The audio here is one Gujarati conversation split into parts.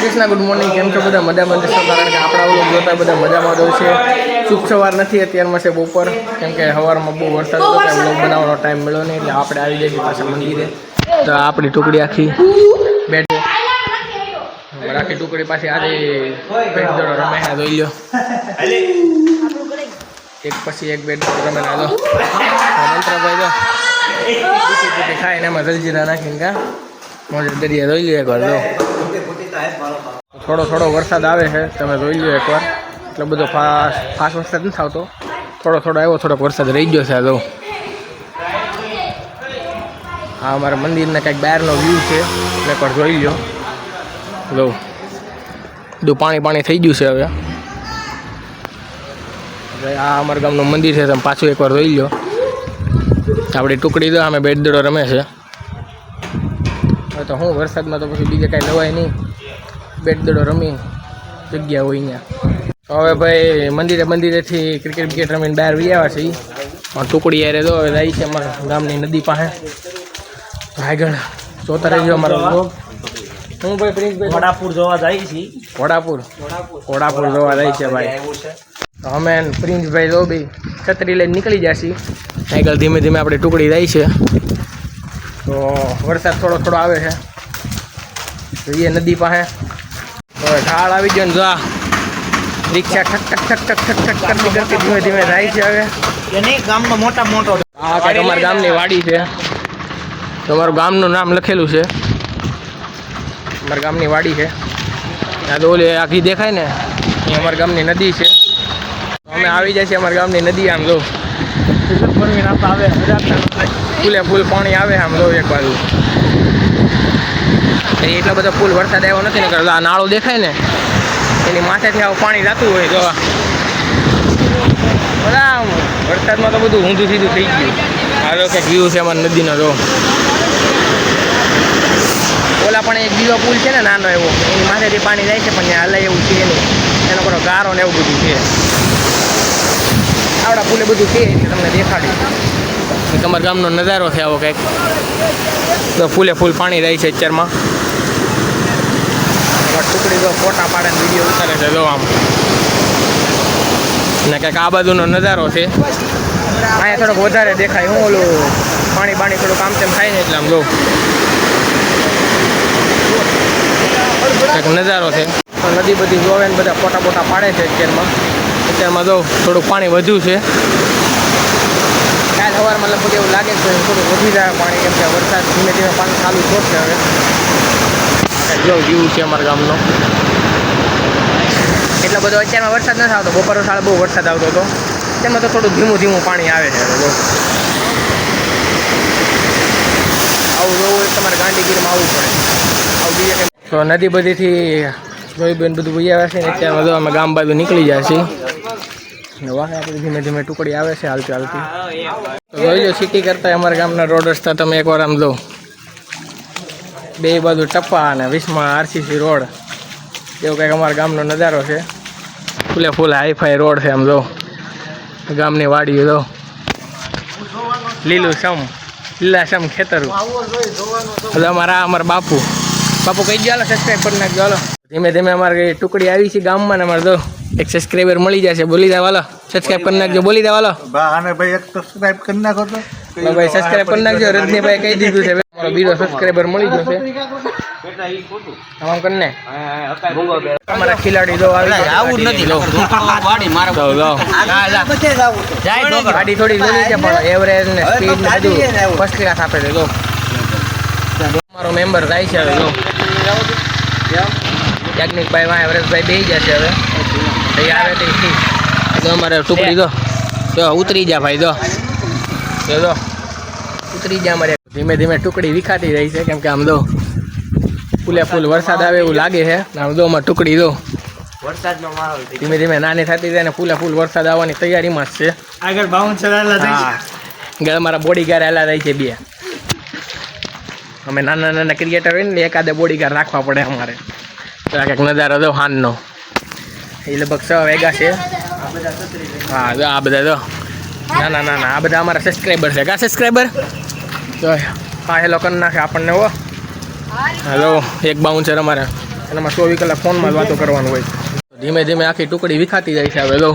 કૃષ્ણ ગુડ મોર્નિંગ કેમ છો બધા? મજામાં જશો કારણ કે આપણા લોકો જોતા બધા મજામાં જ છે. શુભ સવાર નથી, અત્યારમાં છે બપોર. કેમ કે સવારમાં બહુ વરસાદ હતો એટલે વ્લોગ બનાવવાનો ટાઈમ મળ્યો નહીં, એટલે આપણે આવી જઈએ પાછા મંદિરે. તો આપણી ટુકડી આખી બેઠો. રાખી ટુકડી પાછી આજે બેટ દોડો રમાયા જોઈ લ્યો. એક પછી એક બેટ દોડો રમે નાખો મંત્રભાઈ પૂટી ખાઈને એમાં જલજીરા નાખીને કા? મોજે દરિયા, જોઈ લ્યો એકવાર જો. થોડો થોડો વરસાદ આવે છે, તમે જોઈ લો એકવાર. એટલો બધો ફાસ ફાસ વરસાદ નથી આવતો. થોડો થોડો આવ્યો થોડોક વરસાદ રહી ગયો છે આ જો આ અમારા મંદિરના કંઈક બહારનો વ્યૂ છે. એકવાર જોઈ લો જો બધું પાણી પાણી થઈ ગયું છે હવે. આ અમારા ગામનું મંદિર છે, તમે પાછું એકવાર જોઈ લો આપણી ટુકડી તો અમે બેટ દડો રમે છે. હવે તો હું વરસાદમાં તો પછી બીજે કાંઈ લવાય નહીં. બેટ દડો રમી જગ્યા હોય અહીંયા. તો હવે ભાઈ મંદિરે મંદિરેથી ક્રિકેટ વિકેટ રમીને બહાર વી આવ્યા છે પણ ટુકડી યારે તો હવે જાય છે અમારા ગામની નદી પાસે. આગળ જોતા રહેજો અમારો. હું ભાઈ પ્રિન્સભાઈ વડાપુર જોવા જાય છે ઘોડાપુર ઘોડાપુર જોવા જાય છે ભાઈ. તો અમે પ્રિન્સભાઈ જો બી છત્રી લઈને નીકળી જશે આગળ ધીમે ધીમે આપણે ટુકડી જાય છે. તો વરસાદ થોડો થોડો આવે છે. જોઈએ નદી પાસે. ઢાળ આવી ગયો ને જો રિક્ષા ઠક ઠક ઠક ઠક ઠક ઠક કરતી કરતી ધીમે ધીમે જાય છે હવે. એની ગામનો મોટા મોટો અમારા ગામની વાડી છે. તો અમારું ગામનું નામ લખેલું છે. અમારા ગામની વાડી છે. આ તો ઓલી આખી દેખાય ને એ અમારા ગામની નદી છે. અમે આવી જાય છે અમારા ગામની નદી આમ જો. આવે. ફૂલે ફૂલ પાણી આવે આમ જો એક બાજુ. એટલો બધો ફૂલ વરસાદ આવ્યો નથી ને આ નાળો દેખાય ને, એની માથેથી આવું પાણી જતું હોય તો બધા વરસાદમાં તો બધું ઊંધું સીધું થઈ ગયું. હાલો કે વ્યૂ છે અમારી નદીનો, જો. ઓલા પણ એક બીજો પુલ છે ને, નાનો એવો, એની માથેથી પાણી જાય છે, પણ ત્યાં હલાય એવું છે નહીં. એનો કરો ગારો ને એવું બધું છે. આવડા પુલે બધું છે, એટલે તમને દેખાડ્યું. તમારા ગામનો નજારો છે આવો કંઈક. તો ફૂલે ફૂલ પાણી રહી છે અત્યારમાં. ટુકડી જો ફોટા પાડે વીડિયો ઉતારે છે, જો આમ. ને કંઈક આ બાજુનો નજારો છે. અહીંયા થોડોક વધારે દેખાય, હું ઓલું પાણી બાણી થોડુંક આમ તેમ થાય ને એટલે આમ જો. નજારો છે. તો નદી બધી જોવે ને બધા ફોટા ફોટા પાડે છે અત્યારમાં. અત્યારમાં જો થોડુંક પાણી વધ્યું છે. કાલ મતલબ બધું એવું લાગે છે થોડું વધી જાય પાણી, કેમ કે વરસાદ ધીમે ધીમે પાણી ચાલુ થશે હવે. જો વ્યૂ છે અમારા ગામનો. એટલો બધો અત્યારમાં વરસાદ નથી આવતો બપોર સાળ બહુ વરસાદ આવતો હતો. તેમાં તો થોડું ધીમું ધીમું પાણી આવે છે. આવું જોવું હોય તો તમારે ગાંધીગીરીમાં આવવું પડે. આવું બીજે કંઈ તો નદી બધીથી ભાઈબેન બધું ભાઈ આવે છે ને અત્યારમાં જો અમે ગામ બાજુ નીકળી જાય છીએ. ને વાહે આપણે ધીમે ધીમે ટુકડી આવે છે હાલતી હાલતી. તો જોઈ લો સિટી કરતા અમારા ગામના રોડ રસ્તા તમે એકવાર આમ જો. બે બાજુ ટપ્પા અને વીસમાં આરસીસી રોડ. એવો કંઈક અમારા ગામનો નજારો છે. ફૂલે ફૂલ હાઈફાઈ રોડ છે આમ જો. ગામની વાડીઓ જો. લીલું સમ લીલા સમ ખેતરું. એટલે અમારા અમારા બાપુ. બાપુ કહી ગયા સબસ્ક્રાઈબ કરી નાખજો હાલો. ધીમે ધીમે અમારે ટુકડી આવી છે ગામમાં ને અમારે તો એક સબસ્ક્રાઈબર મળી જશે. બોલી દેવા વાલો સબસ્ક્રાઈબ કરી નાખજો બોલી દેવા વાલો ભાઈ એક સબસ્ક્રાઈબ કરી નાખો તો. ભાઈ સબસ્ક્રાઈબ કરી નાખજો. રજનીભાઈ કહી દીધું છે અમારો બીજો સબસ્ક્રાઈબર મળી ગયો છે તમામ કરીને. અમારા ખેલાડી જો આવી આવું નથી જો. જો, જો. ગાડી થોડી જોઈ છે પણ એવરેજ ને સ્પીડ ને બધું ફર્સ્ટ ક્લાસ આપે છે જો. અમારો મેમ્બર જાય છે હવે જો. યાજ્ઞિકભાઈ વાં એવરેજભાઈ બેસી જશે હવે. તૈયાર આવે તે તો અમારે ટુકડી દો જો ઉતરી જા ભાઈ દો જો. ઉતરી જા અમારે. ધીમે ધીમે ટુકડી વિખાતી રહી છે કેમ કે આમ તો ફૂલે ફૂલ વરસાદ આવે એવું લાગે છે આમ અમારે ટુકડી દો વરસાદનો માહોલ ધીમે ધીમે નાની થતી જાય ને ફૂલે ફૂલ વરસાદ આવવાની તૈયારીમાં જ છે. આગળ બાઉન્સર હા. ગળ મારા બોડીગાર્ડ આલા રહી છે બે. અમે નાના નાના ક્રિકેટર હોય ને એકાદે બોડીગાર્ડ રાખવા પડે અમારે. તો આ કંઈક નજારો દો હાનનો. એ લગભગ છ વેગા છે. હા આ બધા જો ના ના ના ના આ બધા અમારા સબસ્ક્રાઈબર છે. કા સબસ્ક્રાઈબર જો હા હેલો કરી નાખે આપણને હો. હાલો. એક બાઉન્સર અમારે એનામાં ચોવીસ કલાક ફોનમાં વાતો કરવાનું હોય. ધીમે ધીમે આખી ટુકડી વિખાતી જાય છે હવે લો.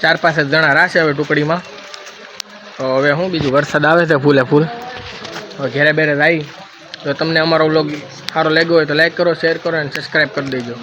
ચાર પાંચ જ જણા રાશે હવે ટુકડીમાં. તો હવે શું બીજું વરસાદ આવે છે ફૂલે ફૂલ. હવે ઘેરે બેરે આવી તો તમને અમારો વ્લોગ સારો લાગ્યો હોય તો લાઈક કરો શેર કરો અને સબસ્ક્રાઈબ કરી દેજો.